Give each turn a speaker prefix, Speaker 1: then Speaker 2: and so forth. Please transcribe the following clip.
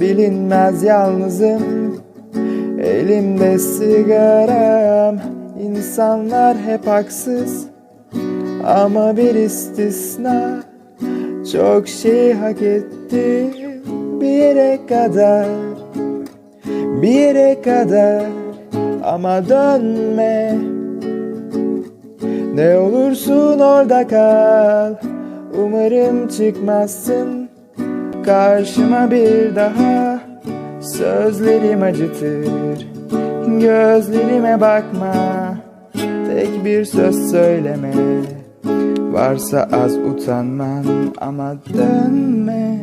Speaker 1: Bilinmez yalnızım. Elimde sigaram. İnsanlar hep haksız. Ama bir istisna. Çok şey hak etti. Bir yere kadar. Bir yere kadar. Ama dönme. Ne olursun orada kal. Umarım çıkmazsın Karşıma bir daha. Sözlerim acıtır Gözlerime bakma. Tek bir söz söyleme Varsa az utanman Ama dönme